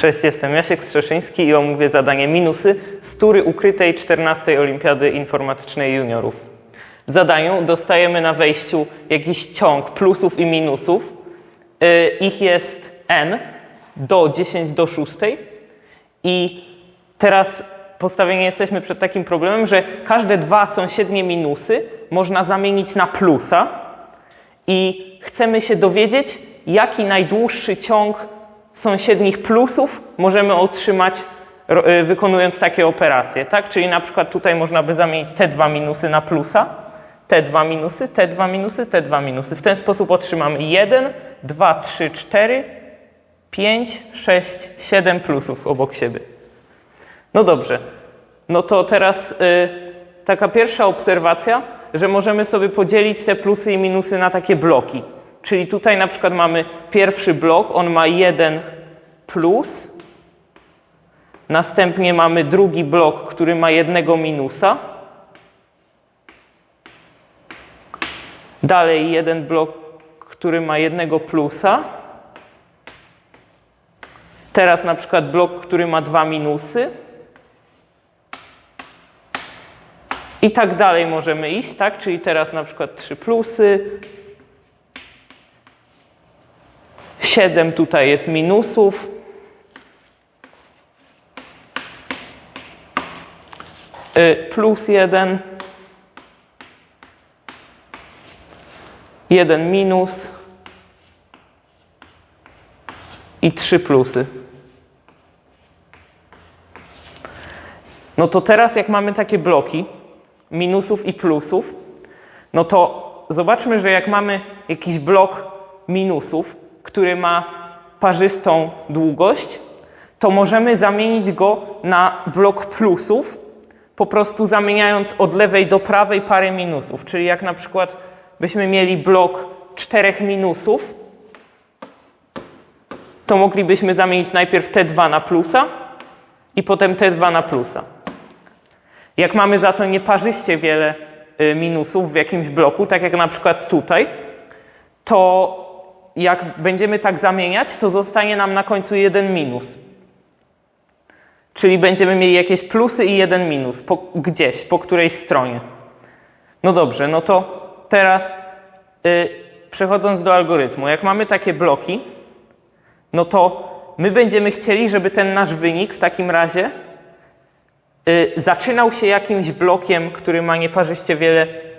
Cześć, jestem Jasiek Strzeszyński i omówię zadanie minusy z tury ukrytej 14 Olimpiady Informatycznej Juniorów. W zadaniu dostajemy na wejściu jakiś ciąg plusów i minusów. Y, Ich jest n do 10 do 6 i teraz postawieni jesteśmy przed takim problemem, że każde dwa sąsiednie minusy można zamienić na plusa i chcemy się dowiedzieć, jaki najdłuższy ciąg sąsiednich plusów możemy otrzymać y, wykonując takie operacje, tak? Czyli na przykład tutaj można by zamienić te dwa minusy na plusa, te dwa minusy, te dwa minusy, te dwa minusy. W ten sposób otrzymamy 1, 2, 3, 4, 5, 6, 7 plusów obok siebie. No dobrze. No to teraz y, taka pierwsza obserwacja, że możemy sobie podzielić te plusy i minusy na takie bloki. Czyli tutaj na przykład mamy pierwszy blok, on ma jeden plus. Następnie mamy drugi blok, który ma jednego minusa. Dalej jeden blok, który ma jednego plusa. Teraz na przykład blok, który ma dwa minusy. I tak dalej możemy iść, tak? Czyli teraz na przykład trzy plusy. Siedem tutaj jest minusów. Y, Plus jeden. Jeden minus. I trzy plusy. No to teraz jak mamy takie bloki, minusów i plusów, no to zobaczmy, że jak mamy jakiś blok minusów, który ma parzystą długość, to możemy zamienić go na blok plusów, po prostu zamieniając od lewej do prawej parę minusów. Czyli jak na przykład byśmy mieli blok czterech minusów, to moglibyśmy zamienić najpierw te dwa na plusa i potem te dwa na plusa. Jak mamy za to nieparzyście wiele y, minusów w jakimś bloku, tak jak na przykład tutaj, to jak będziemy tak zamieniać, to zostanie nam na końcu jeden minus. Czyli będziemy mieli jakieś plusy i jeden minus po, gdzieś, po której stronie. No dobrze, no to teraz y, przechodząc do algorytmu, jak mamy takie bloki, no to my będziemy chcieli, żeby ten nasz wynik w takim razie y, zaczynał się jakimś blokiem, który ma nieparzyście wiele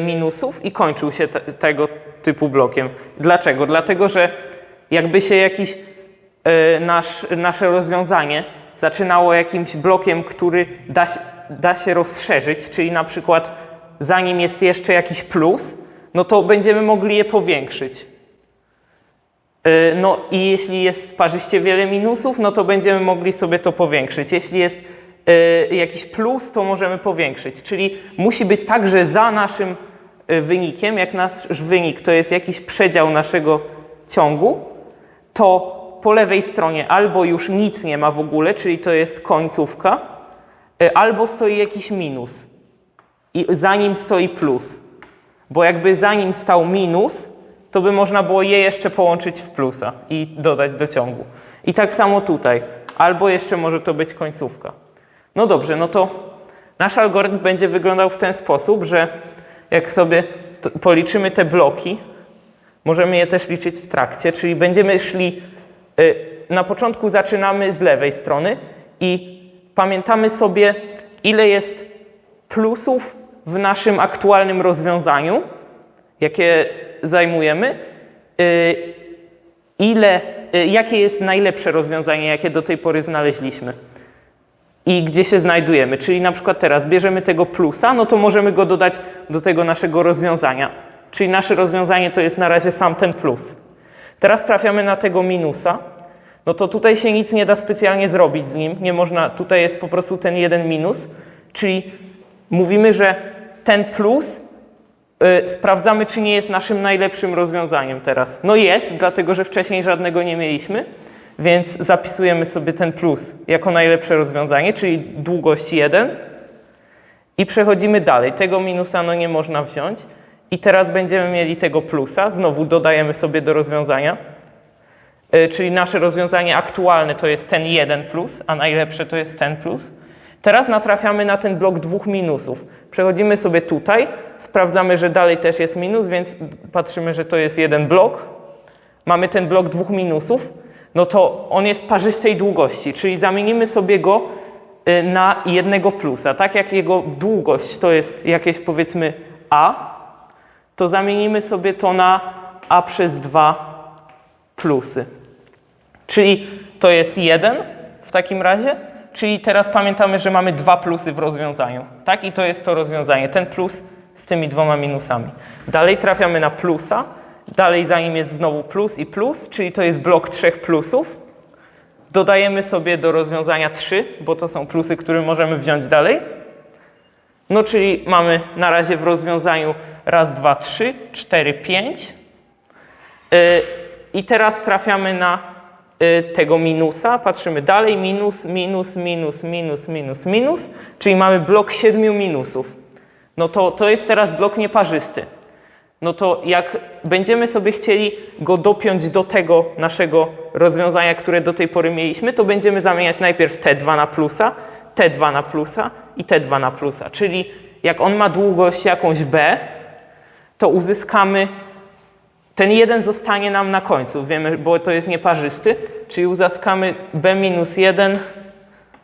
minusów i kończył się te, tego typu blokiem. Dlaczego? Dlatego, że jakby się jakiś y, nasz, nasze rozwiązanie zaczynało jakimś blokiem, który da, da się rozszerzyć, czyli na przykład za nim jest jeszcze jakiś plus, no to będziemy mogli je powiększyć. Y, No i jeśli jest parzyście wiele minusów, no to będziemy mogli sobie to powiększyć. Jeśli jest y, jakiś plus, to możemy powiększyć. Czyli musi być tak, że za naszym y, wynikiem, jak nasz wynik to jest jakiś przedział naszego ciągu, to po lewej stronie albo już nic nie ma w ogóle, czyli to jest końcówka, y, albo stoi jakiś minus i za nim stoi plus. Bo jakby za nim stał minus, to by można było je jeszcze połączyć w plusa i dodać do ciągu. I tak samo tutaj. Albo jeszcze może to być końcówka. No dobrze, no to nasz algorytm będzie wyglądał w ten sposób, że jak sobie policzymy te bloki, możemy je też liczyć w trakcie, czyli będziemy szli, y, na początku zaczynamy z lewej strony i pamiętamy sobie, ile jest plusów w naszym aktualnym rozwiązaniu, jakie zajmujemy, y, ile, y, jakie jest najlepsze rozwiązanie, jakie do tej pory znaleźliśmy i gdzie się znajdujemy. Czyli na przykład teraz bierzemy tego plusa, no to możemy go dodać do tego naszego rozwiązania. Czyli nasze rozwiązanie to jest na razie sam ten plus. Teraz trafiamy na tego minusa, no to tutaj się nic nie da specjalnie zrobić z nim. Nie można, tutaj jest po prostu ten jeden minus, czyli mówimy, że ten plus y, sprawdzamy, czy nie jest naszym najlepszym rozwiązaniem teraz. No jest, dlatego że wcześniej żadnego nie mieliśmy, więc zapisujemy sobie ten plus jako najlepsze rozwiązanie, czyli długość 1 i przechodzimy dalej. Tego minusa no nie można wziąć i teraz będziemy mieli tego plusa, znowu dodajemy sobie do rozwiązania. y, czyli nasze rozwiązanie aktualne to jest ten 1 plus, a najlepsze to jest ten plus. Teraz natrafiamy na ten blok dwóch minusów. Przechodzimy sobie tutaj, sprawdzamy, że dalej też jest minus, więc patrzymy, że to jest jeden blok. Mamy ten blok dwóch minusów, no to on jest parzystej długości, czyli zamienimy sobie go y, na jednego plusa. Tak jak jego długość to jest jakieś powiedzmy a, to zamienimy sobie to na a przez 2 plusy. Czyli to jest 1 w takim razie, czyli teraz pamiętamy, że mamy dwa plusy w rozwiązaniu. Tak? I to jest to rozwiązanie, ten plus z tymi dwoma minusami. Dalej trafiamy na plusa, dalej za nim jest znowu plus i plus, czyli to jest blok trzech plusów. Dodajemy sobie do rozwiązania 3, bo to są plusy, które możemy wziąć dalej. No czyli mamy na razie w rozwiązaniu raz, dwa, trzy, cztery, pięć. Yy, I teraz trafiamy na y, tego minusa. Patrzymy dalej, minus, minus, minus, minus, minus, minus, czyli mamy blok siedmiu minusów. No to, to jest teraz blok nieparzysty. No to jak będziemy sobie chcieli go dopiąć do tego naszego rozwiązania, które do tej pory mieliśmy, to będziemy zamieniać najpierw T2 na plusa, T2 na plusa i T2 na plusa. Czyli jak on ma długość jakąś B, to uzyskamy ten jeden zostanie nam na końcu, wiemy, bo to jest nieparzysty, czyli uzyskamy b minus 1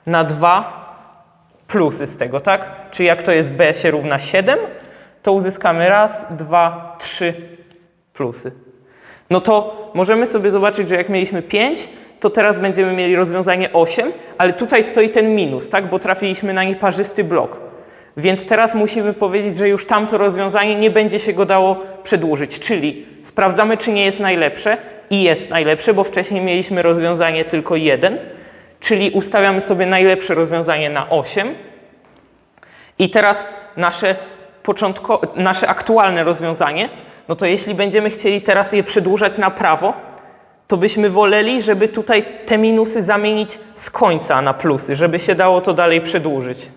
na 2 plusy z tego, tak? Czyli jak to jest b się równa 7, to uzyskamy raz, dwa, trzy plusy. No to możemy sobie zobaczyć, że jak mieliśmy 5, to teraz będziemy mieli rozwiązanie 8, ale tutaj stoi ten minus, tak? Bo trafiliśmy na nieparzysty blok. Więc teraz musimy powiedzieć, że już tamto rozwiązanie nie będzie się go dało przedłużyć. Czyli sprawdzamy, czy nie jest najlepsze i jest najlepsze, bo wcześniej mieliśmy rozwiązanie tylko 1, czyli ustawiamy sobie najlepsze rozwiązanie na 8. I teraz nasze, nasze aktualne rozwiązanie, no to jeśli będziemy chcieli teraz je przedłużać na prawo, to byśmy woleli, żeby tutaj te minusy zamienić z końca na plusy, żeby się dało to dalej przedłużyć.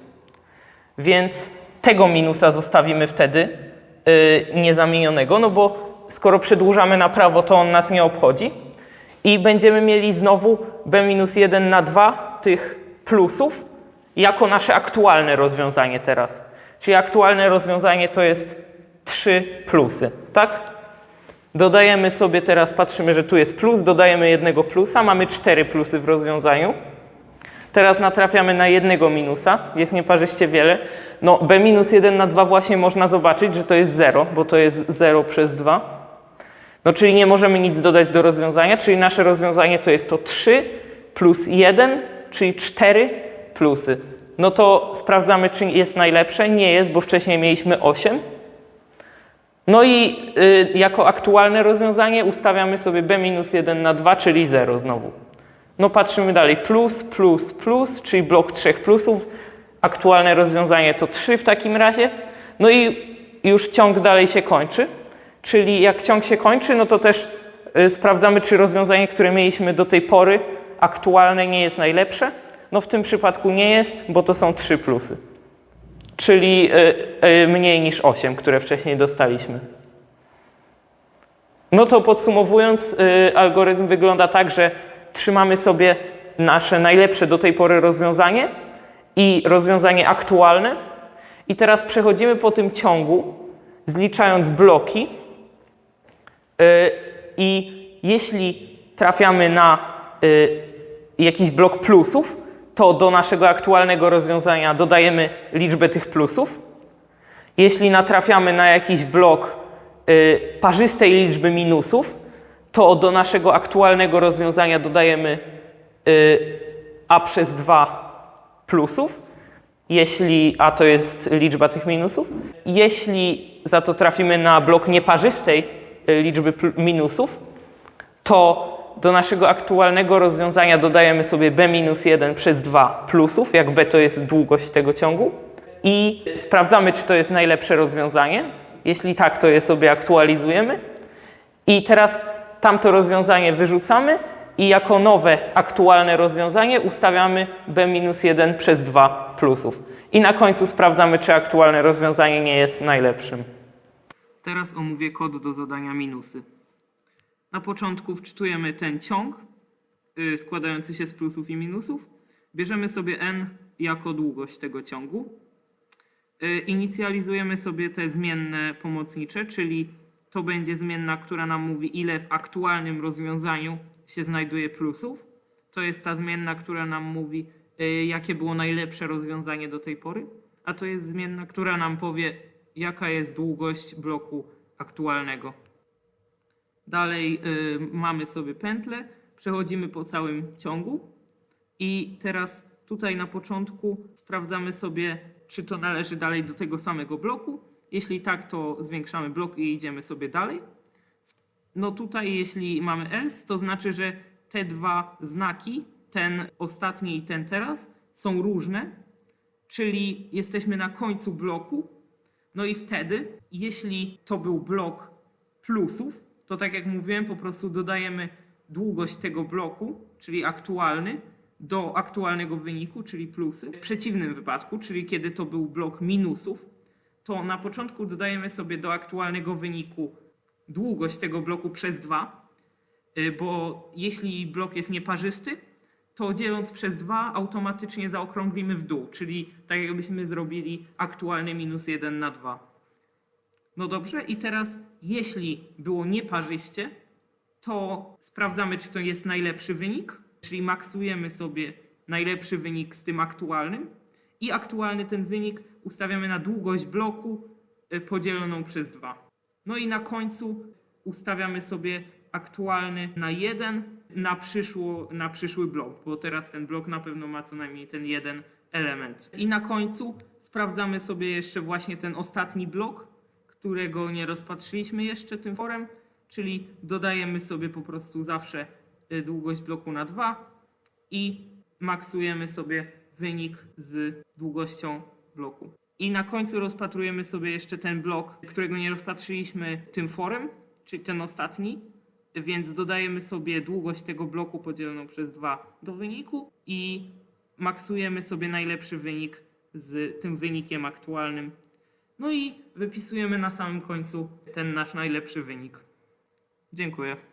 Więc tego minusa zostawimy wtedy yy, niezamienionego, no bo skoro przedłużamy na prawo, to on nas nie obchodzi. I będziemy mieli znowu b minus 1 na 2 tych plusów jako nasze aktualne rozwiązanie teraz. Czyli aktualne rozwiązanie to jest 3 plusy, tak? Dodajemy sobie teraz, patrzymy, że tu jest plus, dodajemy jednego plusa, mamy 4 plusy w rozwiązaniu. Teraz natrafiamy na jednego minusa, jest nieparzyście wiele. No b minus 1 na 2 właśnie można zobaczyć, że to jest 0, bo to jest 0 przez 2. No czyli nie możemy nic dodać do rozwiązania, czyli nasze rozwiązanie to jest to 3 plus 1, czyli 4 plusy. No to sprawdzamy, czy jest najlepsze. Nie jest, bo wcześniej mieliśmy 8. No i y, jako aktualne rozwiązanie ustawiamy sobie b minus 1 na 2, czyli 0 znowu. No patrzymy dalej, plus, plus, plus, czyli blok trzech plusów. Aktualne rozwiązanie to 3 w takim razie. No i już ciąg dalej się kończy. Czyli jak ciąg się kończy, no to też y, sprawdzamy, czy rozwiązanie, które mieliśmy do tej pory, aktualne nie jest najlepsze. No w tym przypadku nie jest, bo to są 3 plusy. Czyli y, y, mniej niż 8, które wcześniej dostaliśmy. No to podsumowując, y, algorytm wygląda tak, że trzymamy sobie nasze najlepsze do tej pory rozwiązanie i rozwiązanie aktualne. I teraz przechodzimy po tym ciągu, zliczając bloki. I jeśli trafiamy na jakiś blok plusów, to do naszego aktualnego rozwiązania dodajemy liczbę tych plusów. Jeśli natrafiamy na jakiś blok y, parzystej liczby minusów, to do naszego aktualnego rozwiązania dodajemy a przez 2 plusów, jeśli a to jest liczba tych minusów. Jeśli za to trafimy na blok nieparzystej liczby minusów, to do naszego aktualnego rozwiązania dodajemy sobie b minus 1 przez 2 plusów, jak b to jest długość tego ciągu i sprawdzamy, czy to jest najlepsze rozwiązanie. Jeśli tak, to je sobie aktualizujemy. I teraz tamto rozwiązanie wyrzucamy i jako nowe, aktualne rozwiązanie ustawiamy b minus 1 przez 2 plusów. I na końcu sprawdzamy, czy aktualne rozwiązanie nie jest najlepszym. Teraz omówię kod do zadania minusy. Na początku wczytujemy ten ciąg y, składający się z plusów i minusów. Bierzemy sobie n jako długość tego ciągu. Y, Inicjalizujemy sobie te zmienne pomocnicze, czyli to będzie zmienna, która nam mówi, ile w aktualnym rozwiązaniu się znajduje plusów. To jest ta zmienna, która nam mówi, y, jakie było najlepsze rozwiązanie do tej pory. A to jest zmienna, która nam powie, jaka jest długość bloku aktualnego. Dalej y, mamy sobie pętlę, przechodzimy po całym ciągu i teraz tutaj na początku sprawdzamy sobie, czy to należy dalej do tego samego bloku. Jeśli tak, to zwiększamy blok i idziemy sobie dalej. No tutaj, jeśli mamy else, to znaczy, że te dwa znaki, ten ostatni i ten teraz, są różne, czyli jesteśmy na końcu bloku. No i wtedy, jeśli to był blok plusów, to tak jak mówiłem, po prostu dodajemy długość tego bloku, czyli aktualny, do aktualnego wyniku, czyli plusy. W przeciwnym wypadku, czyli kiedy to był blok minusów, to na początku dodajemy sobie do aktualnego wyniku długość tego bloku przez 2, bo jeśli blok jest nieparzysty, to dzieląc przez 2 automatycznie zaokrąglimy w dół, czyli tak jakbyśmy zrobili aktualny minus 1 na 2. No dobrze, i teraz jeśli było nieparzyście, to sprawdzamy, czy to jest najlepszy wynik, czyli maksujemy sobie najlepszy wynik z tym aktualnym i aktualny ten wynik ustawiamy na długość bloku y, podzieloną przez 2. No i na końcu ustawiamy sobie aktualny na 1 na, na przyszły blok, bo teraz ten blok na pewno ma co najmniej ten jeden element. I na końcu sprawdzamy sobie jeszcze właśnie ten ostatni blok, którego nie rozpatrzyliśmy jeszcze tym forem, czyli dodajemy sobie po prostu zawsze y, długość bloku na 2 i maksujemy sobie wynik z długością bloku. I na końcu rozpatrujemy sobie jeszcze ten blok, którego nie rozpatrzyliśmy tym forem, czyli ten ostatni, więc dodajemy sobie długość tego bloku podzieloną przez 2 do wyniku i maksujemy sobie najlepszy wynik z tym wynikiem aktualnym. No i wypisujemy na samym końcu ten nasz najlepszy wynik. Dziękuję.